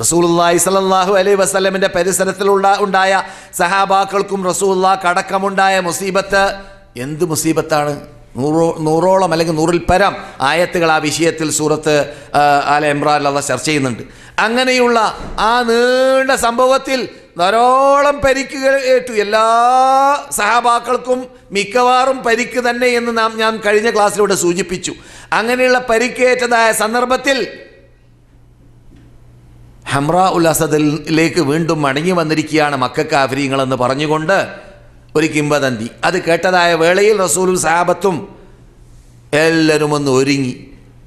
റസൂലുള്ളാഹി സലാഹു അലൈ വസ്ലമിന്റെ പരിസരത്തിലുള്ള ഉണ്ടായ സഹാബാക്കൾക്കും റസൂല്ലാക്ക് അടക്കമുണ്ടായ മുസീബത്ത് എന്ത് മുസീബത്താണ്? നൂറോ നൂറോളം അല്ലെങ്കിൽ നൂറിൽ പരം ആയത്തുകൾ ആ വിഷയത്തിൽ സൂറത്ത് ആല ഇമ്രാൻ അള്ള ചർച്ച ചെയ്യുന്നുണ്ട്. അങ്ങനെയുള്ള ആ നീണ്ട സംഭവത്തിൽ ധാരോളം പരിക്കുകൾ ഏറ്റു. എല്ലാ സഹാബാക്കൾക്കും മിക്കവാറും പരിക്ക് തന്നെ എന്ന് നാം ഞാൻ കഴിഞ്ഞ ക്ലാസ്സിലൂടെ സൂചിപ്പിച്ചു. അങ്ങനെയുള്ള പരിക്കേറ്റതായ സന്ദർഭത്തിൽ ഹംറ ഉൽ അസദിലേക്ക് വീണ്ടും മടങ്ങി വന്നിരിക്കുകയാണ് മക്കാഫിരിങ്ങൾ എന്ന് പറഞ്ഞുകൊണ്ട് ഒരു കിംവദന്തി. അത് കേട്ടതായ വേളയിൽ റസൂലും സാബത്തും എല്ലാവരും ഒന്ന് ഒരുങ്ങി.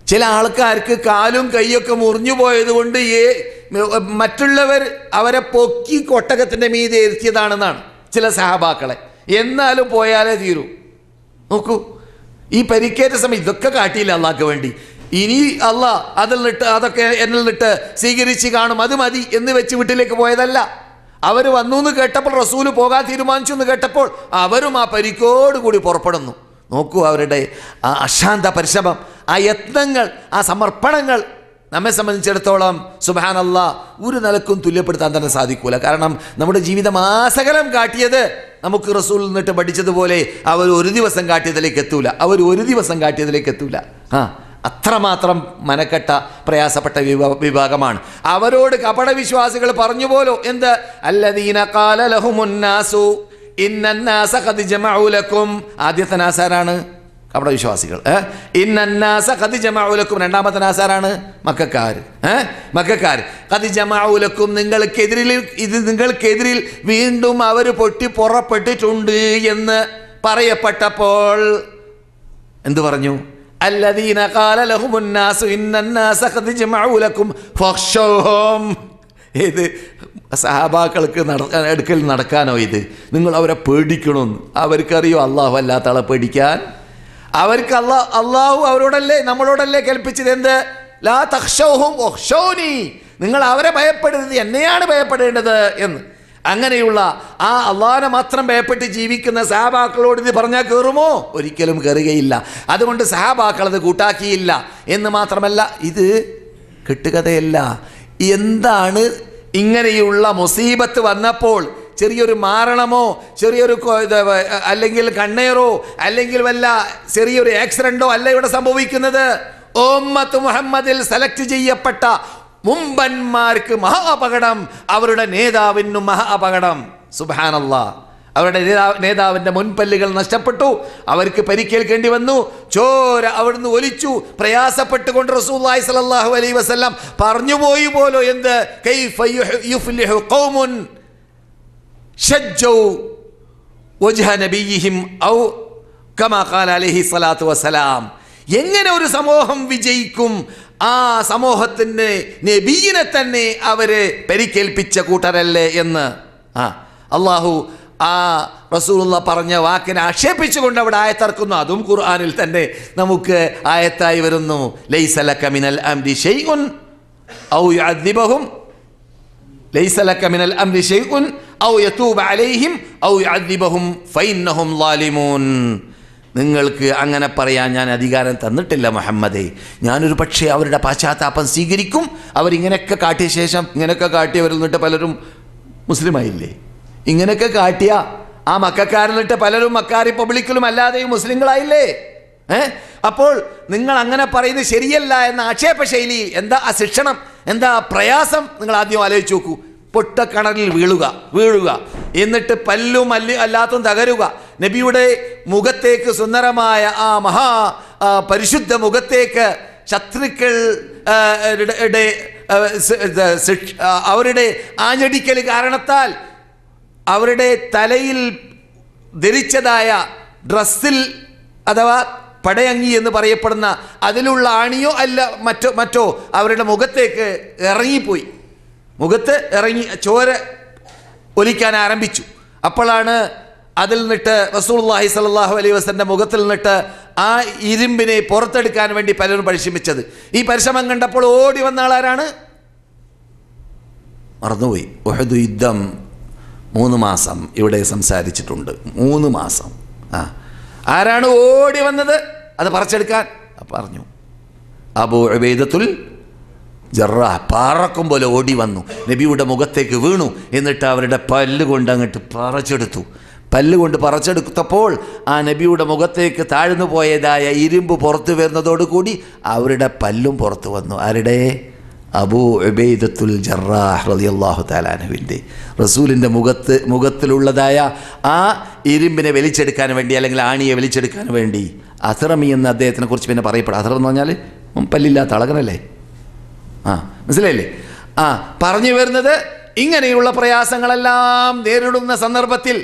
ചില ആൾക്കാർക്ക് കാലും കൈയൊക്കെ മുറിഞ്ഞു പോയതുകൊണ്ട് ഏ മറ്റുള്ളവർ അവരെ പൊക്കി കൊട്ടകത്തിന്റെ മീതെ എത്തിയതാണെന്നാണ് ചില സഹാബാക്കളെ. എന്നാലും പോയാലേ തീരൂ. നോക്കൂ ഈ പരിക്കേറ്റ സമയം ഇതൊക്കെ കാട്ടിയില്ല അള്ളാഹ്ക്ക് വേണ്ടി. ഇനി അല്ല അതിൽ നിട്ട് അതൊക്കെ എന്നിൽ നിട്ട് സ്വീകരിച്ച് കാണും. അത് മതി എന്ന് വെച്ച് വീട്ടിലേക്ക് പോയതല്ല. അവർ വന്നു എന്ന് കേട്ടപ്പോൾ റസൂൽ പോകാൻ തീരുമാനിച്ചു എന്ന് കേട്ടപ്പോൾ അവരും ആ പരിക്കോട് കൂടി പുറപ്പെടുന്നു. നോക്കൂ അവരുടെ ആ അശാന്ത പരിശ്രമം ആ യത്നങ്ങൾ ആ സമർപ്പണങ്ങൾ നമ്മെ സംബന്ധിച്ചിടത്തോളം സുബാനല്ല ഒരു നിലക്കും തുല്യപ്പെടുത്താൻ തന്നെ സാധിക്കൂല. കാരണം നമ്മുടെ ജീവിതം ആസകലം കാട്ടിയത് നമുക്ക് റസൂൽ നിന്നിട്ട് പഠിച്ചതുപോലെ അവർ ഒരു ദിവസം കാട്ടിയതിലേക്ക് എത്തൂല. അവർ ഒരു ദിവസം കാട്ടിയതിലേക്ക് എത്തൂല. ആ. അത്രമാത്രം മനക്കെട്ട പ്രയാസപ്പെട്ട വിഭാഗമാണ്. അവരോട് കപടവിശ്വാസികൾ പറഞ്ഞു പോലോ? എന്ത്? അല്ലദീന കാല ലഹുമുന്നാസു ഇന്നന്നാസ ആദ്യത്തെ നാസാരാണ് കപട വിശ്വാസികൾ ഇന്നാസ ഖദ് ജമഉ രണ്ടാമത്തെ നാസാരാണ് മക്കാർ മക്കാർ ഖദ് ജമാവുലക്കും നിങ്ങൾക്കെതിരിൽ ഇത് നിങ്ങൾക്കെതിരിൽ വീണ്ടും അവർ പൊട്ടി പുറപ്പെട്ടിട്ടുണ്ട് എന്ന് പറയപ്പെട്ടപ്പോൾ എന്തു പറഞ്ഞു? الذين قال لهم الناس إن الناس قد جمعوا لكم فاخشوهم ഇത് സഹാബാക്കൾക്ക് നടക്കാൻ എടുക്കൽ നടക്കാനോ ഇത് നിങ്ങൾ അവരെ പേടിക്കണമെന്ന് അവർക്കറിയോ അള്ളാഹു അല്ലാത്ത ആളെ പേടിക്കാൻ അവർക്ക് അള്ളാഹ് അള്ളാഹു അവരോടല്ലേ നമ്മളോടല്ലേ കൽപ്പിച്ചത് എന്ത് ലാ തക്ഷോഹും ഒക്ഷോനി നിങ്ങൾ അവരെ ഭയപ്പെടരുത് എന്നെയാണ് ഭയപ്പെടേണ്ടത് എന്ന് അങ്ങനെയുള്ള ആ അള്ളാഹിനെ മാത്രം ഭയപ്പെട്ട് ജീവിക്കുന്ന സഹാബാക്കളോട് ഇത് പറഞ്ഞാൽ കയറുമോ ഒരിക്കലും കയറുകയില്ല അതുകൊണ്ട് സഹാബാക്കൾ അത് കൂട്ടാക്കിയില്ല. എന്ന് മാത്രമല്ല ഇത് കെട്ടുകഥയല്ല. എന്താണ് ഇങ്ങനെയുള്ള മുസീബത്ത് വന്നപ്പോൾ ചെറിയൊരു മാരണമോ ചെറിയൊരു അല്ലെങ്കിൽ കണ്ണേറോ അല്ലെങ്കിൽ വല്ല ചെറിയൊരു ആക്സിഡന്റോ അല്ല ഇവിടെ സംഭവിക്കുന്നത്? ഓമ്മത്ത് മുഹമ്മദിൽ സെലക്ട് ചെയ്യപ്പെട്ട മുമ്പന്മാർക്ക് മഹാ അപകടം അവരുടെ നേതാവിനും മഹാ അപകടം. സുബാനല്ല അവരുടെ നേതാ- നേതാവിന്റെ മുൻപല്ലുകൾ നഷ്ടപ്പെട്ടു. അവർക്ക് പരിക്കേൽക്കേണ്ടി വന്നു. ചോര അവിടുന്ന് ഒലിച്ചു. പ്രയാസപ്പെട്ടുകൊണ്ട് റസൂല്ലായി സലാഹു അലൈ വസല്ലം പറഞ്ഞുപോയി പോലോ എന്ത്? എങ്ങനെ ഒരു സമൂഹം വിജയിക്കും? ആ സമൂഹത്തിന്റെ നബീനെ തന്നെ അവരെ പരിക്കേൽപ്പിച്ച കൂട്ടരല്ലേ എന്ന്. ആ അള്ളാഹു ആ റസൂലുള്ള പറഞ്ഞ വാക്കിനെ ആക്ഷേപിച്ചുകൊണ്ട് അവിടെ ആയത്തിറക്കുന്നു അതും ഖുർആാനിൽ തന്നെ നമുക്ക് ആയത്തായി വരുന്നു. ലൈസല അംരി ഷെയ്ഉൻ ഔ യുഅദ്ദിബഹും. ലൈസല അംരി ഷെയ്ഉൻ ഔ യതൂബ അലൈഹിം ഔ യുഅദ്ദിബഹും ഫൈന്നഹും ലാലിമൂൻ. നിങ്ങൾക്ക് അങ്ങനെ പറയാൻ ഞാൻ അധികാരം തന്നിട്ടില്ല മുഹമ്മദേ. ഞാനൊരു പക്ഷേ അവരുടെ പശ്ചാത്താപം സ്വീകരിക്കും. അവരിങ്ങനെയൊക്കെ കാട്ടിയ ശേഷം ഇങ്ങനെയൊക്കെ കാട്ടിയവരിൽ നിന്നിട്ട് പലരും മുസ്ലിമായില്ലേ? ഇങ്ങനെയൊക്കെ കാട്ടിയ ആ മക്കാരിൽ നിന്നിട്ട് പലരും മക്കാ റിപ്പബ്ലിക്കിലും അല്ലാതെയും മുസ്ലിങ്ങളായില്ലേ? ഏ? അപ്പോൾ നിങ്ങൾ അങ്ങനെ പറയുന്നത് ശരിയല്ല എന്ന ആക്ഷേപ ശൈലി എന്താ ആ ശിക്ഷണം എന്താ പ്രയാസം? നിങ്ങൾ ആദ്യം ആലോചിച്ച് നോക്കൂ. പൊട്ടക്കണലിൽ വീഴുക വീഴുക. എന്നിട്ട് പല്ലും അല്ല അല്ലാത്തും തകരുക. നബിയുടെ മുഖത്തേക്ക് സുന്ദരമായ ആ മഹാ പരിശുദ്ധ മുഖത്തേക്ക് ശത്രുക്കൾ അവരുടെ ആഞ്ഞടിക്കൽ കാരണത്താൽ അവരുടെ തലയിൽ ധരിച്ചതായ ഡ്രസ്സിൽ അഥവാ പടയങ്ങി എന്ന് പറയപ്പെടുന്ന അതിലുള്ള ആണിയോ അല്ല മറ്റോ മറ്റോ അവരുടെ മുഖത്തേക്ക് ഇറങ്ങിപ്പോയി. മുഖത്ത് ഇറങ്ങി ചോര ഒലിക്കാൻ ആരംഭിച്ചു. അപ്പോഴാണ് അതിൽ നിന്നിട്ട് റസൂൽല്ലാഹി സലാഹു അലൈ വസ്ലിന്റെ മുഖത്തിൽ നിന്നിട്ട് ആ ഇരുമ്പിനെ പുറത്തെടുക്കാൻ വേണ്ടി പലരും പരിശ്രമിച്ചത്. ഈ പരിശ്രമം കണ്ടപ്പോൾ ഓടി വന്ന ആളാരാണ് മറന്നുപോയി. ഒഹദ് യുദ്ധം മൂന്ന് മാസം ഇവിടെ സംസാരിച്ചിട്ടുണ്ട്. മൂന്ന് മാസം. ആ. ആരാണ് ഓടി വന്നത്? അത് പറിച്ചെടുക്കാൻ. പറഞ്ഞു. അബൂ ഉബൈദത്തുൽ ജറാഹ് പാറക്കും പോലെ ഓടി വന്നു. നബിയുടെ മുഖത്തേക്ക് വീണു. എന്നിട്ട് അവരുടെ പല്ലുകൊണ്ട് അങ്ങോട്ട് പറിച്ചെടുത്തു. പല്ല് കൊണ്ട് പറിച്ചെടുത്തപ്പോൾ ആ നബിയുടെ മുഖത്തേക്ക് താഴ്ന്നു പോയതായ ഇരുമ്പ് പുറത്തു വരുന്നതോടുകൂടി അവരുടെ പല്ലും പുറത്തു വന്നു. ആരുടെ? അബൂ ഉബൈദത്തുൽ ജറാഹ് റളിയല്ലാഹു താലാനുവിന്റെ റസൂലിന്റെ മുഖത്ത് മുഖത്തിലുള്ളതായ ആ ഇരുമ്പിനെ വലിച്ചെടുക്കാൻ വേണ്ടി അല്ലെങ്കിൽ ആണിയെ വലിച്ചെടുക്കാൻ വേണ്ടി അസറമി എന്ന് അദ്ദേഹത്തിനെ കുറിച്ച് പിന്നെ പറയപ്പെടും. അസറം എന്ന് പറഞ്ഞാൽ പല്ലില്ലാത്ത അളകനല്ലേ? ആ മനസ്സിലായില്ലേ? ആ പറഞ്ഞു വരുന്നത് ഇങ്ങനെയുള്ള പ്രയാസങ്ങളെല്ലാം നേരിടുന്ന സന്ദർഭത്തിൽ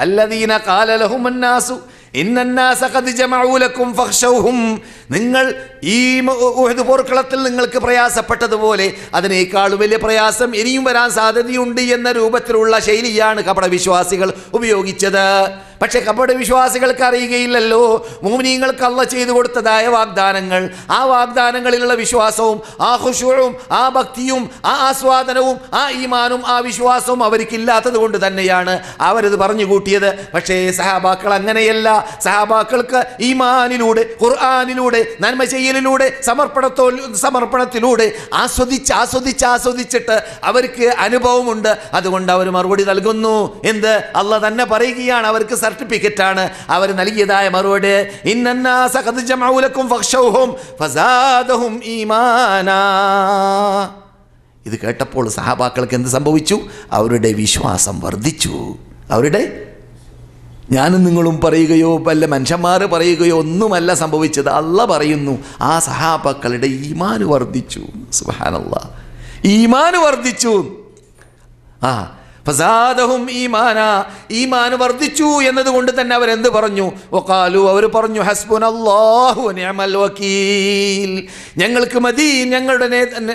الذين قال لهم الناس إن الناس قد جمعوا لكم فاخشوهم നിങ്ങൾ ഈ പോർക്കളത്തിൽ നിങ്ങൾക്ക് പ്രയാസപ്പെട്ടതുപോലെ അതിനേക്കാൾ വലിയ പ്രയാസം ഇനിയും വരാൻ സാധ്യതയുണ്ട് എന്ന രൂപത്തിലുള്ള ശൈലിയാണ് കപട വിശ്വാസികൾ ഉപയോഗിച്ചത്. പക്ഷെ കപട വിശ്വാസികൾക്ക് അറിയുകയില്ലല്ലോ. മോമിനിയങ്ങൾക്ക് അല്ല ചെയ്തു കൊടുത്തതായ വാഗ്ദാനങ്ങൾ. ആ വാഗ്ദാനങ്ങളിലുള്ള വിശ്വാസവും ആ ഖുശൂഉം ആ ഭക്തിയും ആ ആസ്വാദനവും ആ ഈമാനും ആ വിശ്വാസവും അവർക്കില്ലാത്തത് കൊണ്ട് തന്നെയാണ് അവരത് പറഞ്ഞു കൂട്ടിയത്. പക്ഷേ സഹാബാക്കൾ അങ്ങനെയല്ല. സഹാബാക്കൾക്ക് ഈമാനിലൂടെ ഖുർആാനിലൂടെ നന്മ ചെയ്യലിലൂടെ സമർപ്പണത്തോ സമർപ്പണത്തിലൂടെ ആസ്വദിച്ച് ആസ്വദിച്ച് ആസ്വദിച്ചിട്ട് അവർക്ക് അനുഭവമുണ്ട്. അതുകൊണ്ട് അവർ മറുപടി നൽകുന്നു. എന്ത്? അല്ല തന്നെ പറയുകയാണ് അവർക്ക് സർട്ടിഫിക്കറ്റ് ആണ്. അവർ നൽകിയതായ മറുപടി ഇത് കേട്ടപ്പോൾ സഹാബാക്കൾക്ക് എന്ത് സംഭവിച്ചു? അവരുടെ വിശ്വാസം വർദ്ധിച്ചു. അവരുടെ ഞാനും നിങ്ങളും പറയുകയോ വല്ല മനുഷ്യന്മാർ പറയുകയോ ഒന്നുമല്ല സംഭവിച്ചത്. അല്ല പറയുന്നു ആ സഹാബക്കളുടെ ഈമാൻ വർദ്ധിച്ചു. സുഹാനല്ല ഈമാൻ വർദ്ധിച്ചു. ആ ഫസാദഹും ഈമാന. ഈമാൻ വർദ്ധിച്ചു എന്നതുകൊണ്ട് തന്നെ അവരെന്ത് പറഞ്ഞു? ഒക്കാലു അവർ പറഞ്ഞു ഹസ്ബുനല്ലാഹു നിഅമൽ വക്കീൽ. ഞങ്ങൾക്ക് മതി ഞങ്ങളുടെ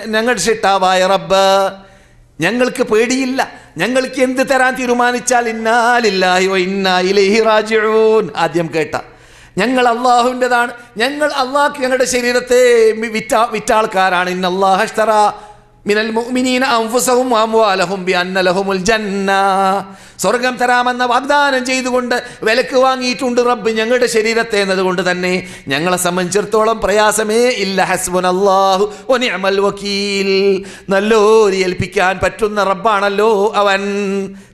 ഞങ്ങളുടെ ഷിട്ടാവായ റബ്ബ്. ഞങ്ങൾക്ക് പേടിയില്ല. ഞങ്ങൾക്ക് എന്ത് തരാൻ തീരുമാനിച്ചാൽ ഇന്നാലില്ലായോ ഇന്നാ റാജിഊൻ ആദ്യം കേട്ട. ഞങ്ങൾ അള്ളാഹുവിന്റെതാണ്. ഞങ്ങൾ അള്ളാഹ് ഞങ്ങളുടെ ശരീരത്തെ വിറ്റ വിറ്റാൾക്കാരാണ്. ഇന്നല്ലാഹ് മിനൽ മുഅ്മിനീന ബിഅന്ന ജന്ന. സ്വർഗം തരാമെന്ന വാഗ്ദാനം ചെയ്തുകൊണ്ട് വിലക്ക് വാങ്ങിയിട്ടുണ്ട് റബ്ബ് ഞങ്ങളുടെ ശരീരത്തെ എന്നതുകൊണ്ട് തന്നെ ഞങ്ങളെ സംബന്ധിച്ചിടത്തോളം പ്രയാസമേ ഇല്ല ഹസ്ബുൻ അള്ളാഹു ഒനിഅമൽ വക്കീൽ. നല്ലോരി ഏൽപ്പിക്കാൻ പറ്റുന്ന റബ്ബാണല്ലോ അവൻ.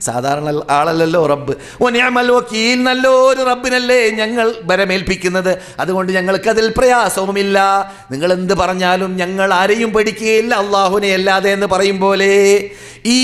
സാധാരണ ആളല്ലല്ലോ റബ്ബ്. ഒനിഅമൽ വക്കീൽ നല്ലൊരു റബ്ബിനല്ലേ ഞങ്ങൾ ബരമേൽപ്പിക്കുന്നത് അതുകൊണ്ട് ഞങ്ങൾക്കതിൽ പ്രയാസവുമില്ല. നിങ്ങൾ എന്ത് പറഞ്ഞാലും ഞങ്ങൾ ആരെയും പഠിക്കുകയില്ല അള്ളാഹുനെ അല്ലാതെ എന്ന് പറയും പോലെ ഈ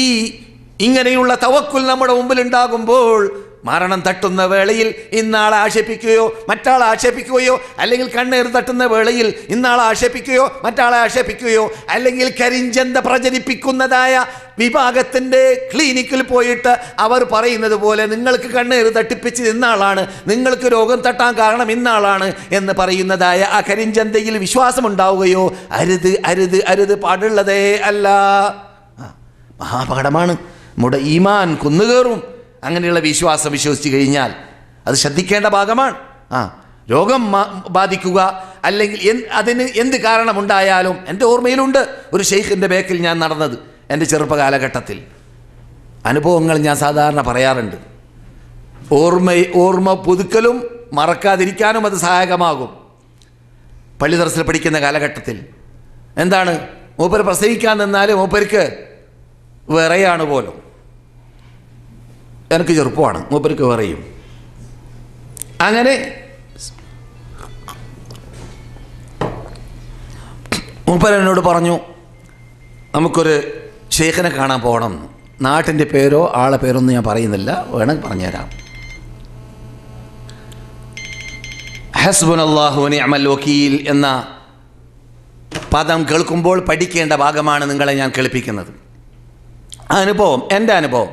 ഇങ്ങനെയുള്ള തവക്കുൽ നമ്മുടെ മുമ്പിൽ ഉണ്ടാകുമ്പോൾ മരണം തട്ടുന്ന വേളയിൽ ഇന്നാളെ ആക്ഷേപിക്കുകയോ മറ്റാളെ ആക്ഷേപിക്കുകയോ അല്ലെങ്കിൽ കണ്ണീർ തട്ടുന്ന വേളയിൽ ഇന്നാളെ ആക്ഷേപിക്കുകയോ മറ്റാളെ ആക്ഷേപിക്കുകയോ അല്ലെങ്കിൽ കരിഞ്ചന്ത പ്രചരിപ്പിക്കുന്നതായ വിഭാഗത്തിന്റെ ക്ലിനിക്കിൽ പോയിട്ട് അവർ പറയുന്നത് പോലെ നിങ്ങൾക്ക് കണ്ണീർ തട്ടിപ്പിച്ച് ഇന്നാളാണ് നിങ്ങൾക്ക് രോഗം തട്ടാൻ കാരണം ഇന്നാളാണ് എന്ന് പറയുന്നതായ ആ കരിഞ്ചന്തയിൽ വിശ്വാസമുണ്ടാവുകയോ അരുത് അരുത് അരുത് പാടുള്ളതേ അല്ല. മഹാപാഠമാണ് നമ്മുടെ ഈമാൻ കുന്നുകയറും. അങ്ങനെയുള്ള വിശ്വാസം വിശ്വസിച്ച് കഴിഞ്ഞാൽ അത് ശ്രദ്ധിക്കേണ്ട ഭാഗമാണ്. ആ രോഗം ബാധിക്കുക അല്ലെങ്കിൽ അതിന് എന്ത് കാരണമുണ്ടായാലും എന്റെ ഓർമ്മയിലുണ്ട് ഒരു ഷെയ്ഖിന്റെ ബേക്കിൽ ഞാൻ നടന്നത് എന്റെ ചെറുപ്പകാലഘട്ടത്തിൽ. അനുഭവങ്ങൾ ഞാൻ സാധാരണ പറയാറുണ്ട്. ഓർമ്മ ഓർമ്മ പുതുക്കലും മറക്കാതിരിക്കാനും അത് സഹായകമാകും. പള്ളി ദർസിൽ പഠിക്കുന്ന കാലഘട്ടത്തിൽ. എന്താണ്? മൂപ്പർ പ്രസവിക്കാൻ നിന്നാൽ മൂപ്പർക്ക് വിറയാണ് പോലും. എനിക്ക് ചെറുപ്പമാണ്. മൂപ്പർക്ക് പറയും അങ്ങനെ മൂപ്പർ എന്നോട് പറഞ്ഞു നമുക്കൊരു ഷെയ്ഖിനെ കാണാൻ പോകണം. നാട്ടിന്റെ പേരോ ആളെ പേരോ ഒന്നും ഞാൻ പറയുന്നില്ല. വേണമെങ്കിൽ പറഞ്ഞുതരാം. ഹസ്ബുൻ അള്ളാഹു അമൽ വക്കീൽ എന്ന പദം കേൾക്കുമ്പോൾ പഠിക്കേണ്ട ഭാഗമാണ് നിങ്ങളെ ഞാൻ കേൾപ്പിക്കുന്നത്. അനുഭവം എന്റെ അനുഭവം.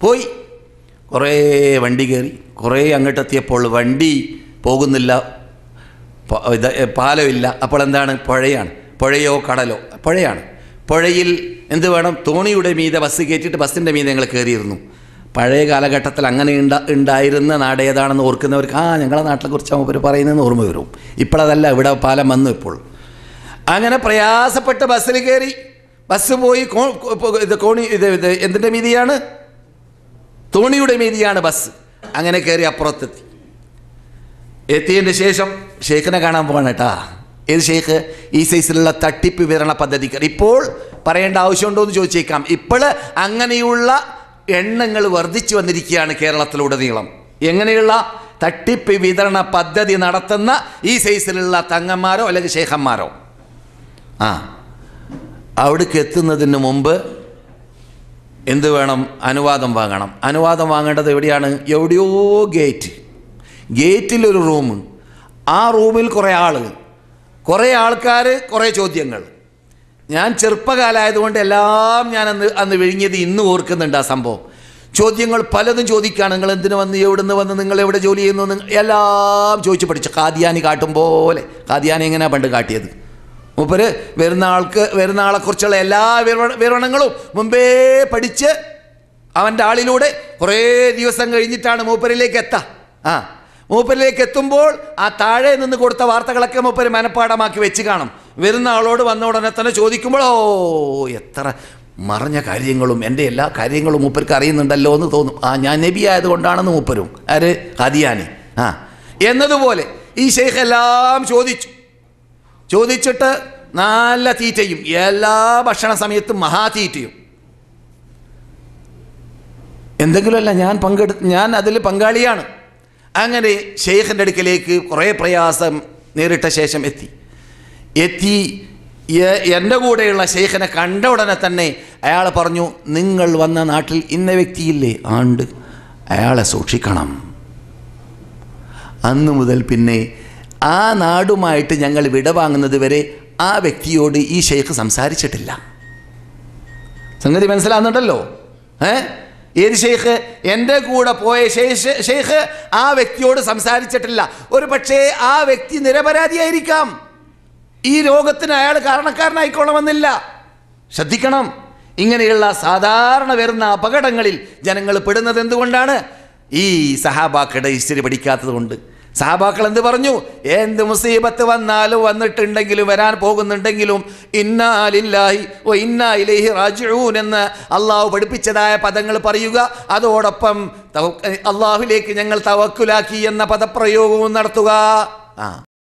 പോയി. കുറേ വണ്ടി കയറി കുറേ അങ്ങോട്ടെത്തിയപ്പോൾ വണ്ടി പോകുന്നില്ല പാലമില്ല. അപ്പോൾ എന്താണ്? പുഴയാണ്. പുഴയോ കടലോ? പുഴയാണ്. പുഴയിൽ എന്ത് വേണം? തോണിയുടെ മീതെ ബസ് കയറ്റിയിട്ട് ബസ്സിന്റെ മീതെ ഞങ്ങൾ കയറിയിരുന്നു. പഴയ കാലഘട്ടത്തിൽ അങ്ങനെ ഉണ്ട ഉണ്ടായിരുന്ന നാട് ഏതാണെന്ന് ഓർക്കുന്നവർക്ക് ആ ഞങ്ങളുടെ നാട്ടിലെക്കുറിച്ച് അവർ പറയുന്നതെന്ന് ഓർമ്മ വരും. ഇപ്പോഴതല്ല ഇവിടെ പാലം വന്നു ഇപ്പോൾ. അങ്ങനെ പ്രയാസപ്പെട്ട് ബസ്സിൽ കയറി ബസ് പോയി ഇത് കോണി ഇത് ഇത് എന്തിന്റെ മീതിയാണ്? തോണിയുടെ മീതിയാണ് ബസ് അങ്ങനെ കയറി അപ്പുറത്തെത്തി. എത്തിയതിന്റെ ശേഷം ഷെയ്ഖിനെ കാണാൻ പോകണം കേട്ടാ. ഏത് ഷെയ്ഖ്? ഈ സൈസിലുള്ള തട്ടിപ്പ് വിതരണ പദ്ധതിക്ക് ഇപ്പോൾ പറയേണ്ട ആവശ്യമുണ്ടോ എന്ന് ചോദിച്ചേക്കാം. ഇപ്പോൾ അങ്ങനെയുള്ള എണ്ണങ്ങൾ വർദ്ധിച്ചു വന്നിരിക്കുകയാണ് കേരളത്തിലുടനീളം. എങ്ങനെയുള്ള തട്ടിപ്പ് വിതരണ പദ്ധതി നടത്തുന്ന ഈ സൈസിലുള്ള തങ്ങന്മാരോ അല്ലെങ്കിൽ ഷെയ്ഖന്മാരോ? ആ. അവിടേക്ക് എത്തുന്നതിന് മുമ്പ് എന്ത് വേണം? അനുവാദം വാങ്ങണം. അനുവാദം വാങ്ങേണ്ടത് എവിടെയാണ്? എവിടെയോ ഗേറ്റ്. ഗേറ്റിലൊരു റൂം. ആ റൂമിൽ കുറേ ആൾ കുറേ ആൾക്കാർ കുറേ ചോദ്യങ്ങൾ. ഞാൻ ചെറുപ്പകാലമായതുകൊണ്ട് എല്ലാം ഞാൻ അന്ന് അന്ന് വിഴുങ്ങിയത് ഇന്ന് ഓർക്കുന്നുണ്ട് ആ സംഭവം. ചോദ്യങ്ങൾ പലതും ചോദിക്കുകയാണ് നിങ്ങൾ എന്തിനു വന്ന്? എവിടുന്ന് വന്ന്? നിങ്ങൾ എവിടെ ജോലി ചെയ്യുന്നു? എല്ലാം ചോദിച്ചു പഠിച്ചു. കാദ്യാനി കാട്ടും പോലെ. കാദ്യാനി എങ്ങനെയാണ് പണ്ട് കാട്ടിയത്? മൂപ്പര് വരുന്ന ആൾക്ക് വരുന്ന ആളെക്കുറിച്ചുള്ള എല്ലാ വിവര- വിവരണങ്ങളും മുമ്പേ പഠിച്ച് അവന്റെ ആളിലൂടെ കുറേ ദിവസം കഴിഞ്ഞിട്ടാണ് മൂപ്പരിലേക്ക് എത്താം. ആ മൂപ്പരിലേക്ക് എത്തുമ്പോൾ ആ താഴെ നിന്ന് കൊടുത്ത വാർത്തകളൊക്കെ മൂപ്പര് മനഃപ്പാടമാക്കി വെച്ച് കാണും. വരുന്ന ആളോട് വന്ന ഉടനെ തന്നെ ചോദിക്കുമ്പോൾ ഓ എത്ര മറഞ്ഞ കാര്യങ്ങളും എന്റെ എല്ലാ കാര്യങ്ങളും മൂപ്പർക്ക് അറിയുന്നുണ്ടല്ലോ എന്ന് തോന്നും. ആ ഞാൻ നബി ആയതുകൊണ്ടാണെന്ന് മൂപ്പരും. ആര്? ഹദിയാനി ആ എന്നതുപോലെ ഈ ഷെയ്ഖ് എല്ലാം ചോദിച്ചു. ചോദിച്ചിട്ട് നല്ല തീറ്റയും എല്ലാ ഭക്ഷണ സമയത്തും മഹാതീറ്റയും എന്തെങ്കിലുമല്ല ഞാൻ പങ്കെടു ഞാൻ അതിൽ പങ്കാളിയാണ്. അങ്ങനെ ഷെയ്ഖിന്റെ അടുക്കലേക്ക് കുറേ പ്രയാസം നേരിട്ട ശേഷം എത്തി. എത്തി എന്റെ കൂടെയുള്ള ഷെയ്ഖിനെ കണ്ട ഉടനെ തന്നെ അയാൾ പറഞ്ഞു നിങ്ങൾ വന്ന നാട്ടിൽ ഇന്ന വ്യക്തിയില്ലേ? ആണ്ട്. അയാളെ സൂക്ഷിക്കണം. അന്നു മുതൽ പിന്നെ ആ നാടുമായിട്ട് ഞങ്ങൾ വിടവാങ്ങുന്നത് വരെ ആ വ്യക്തിയോട് ഈ ഷെയ്ഖ് സംസാരിച്ചിട്ടില്ല. സംഗതി മനസ്സിലാകുന്നുണ്ടല്ലോ ഏ? ഏത് ഷെയ്ഖ് എന്റെ കൂടെ പോയ ഷെയ്ഖ് ആ വ്യക്തിയോട് സംസാരിച്ചിട്ടില്ല. ഒരു പക്ഷേ ആ വ്യക്തി നിരപരാധിയായിരിക്കാം. ഈ രോഗത്തിന് അയാൾ കാരണക്കാരനായിക്കൊള്ളണമെന്നില്ല. ശ്രദ്ധിക്കണം. ഇങ്ങനെയുള്ള സാധാരണ വരുന്ന അപകടങ്ങളിൽ ജനങ്ങൾ പെടുന്നത് എന്തുകൊണ്ടാണ് ഈ സഹാബാക്കളുടെ ഹിസ്റ്ററി പഠിക്കാത്തത് കൊണ്ട് സഹാബാക്കൾ എന്ത് പറഞ്ഞു? എന്ത് മുസീബത്ത് വന്നാലും വന്നിട്ടുണ്ടെങ്കിലും വരാൻ പോകുന്നുണ്ടെങ്കിലും ഇന്നാലില്ലാഹി ഓ ഇന്നാ ഇലൈഹി റാജിഊൻ എന്ന് അള്ളാഹു പഠിപ്പിച്ചതായ പദങ്ങൾ പറയുക. അതോടൊപ്പം അള്ളാഹുലേക്ക് ഞങ്ങൾ തവക്കുലാക്കി എന്ന പദപ്രയോഗവും നടത്തുക. ആ.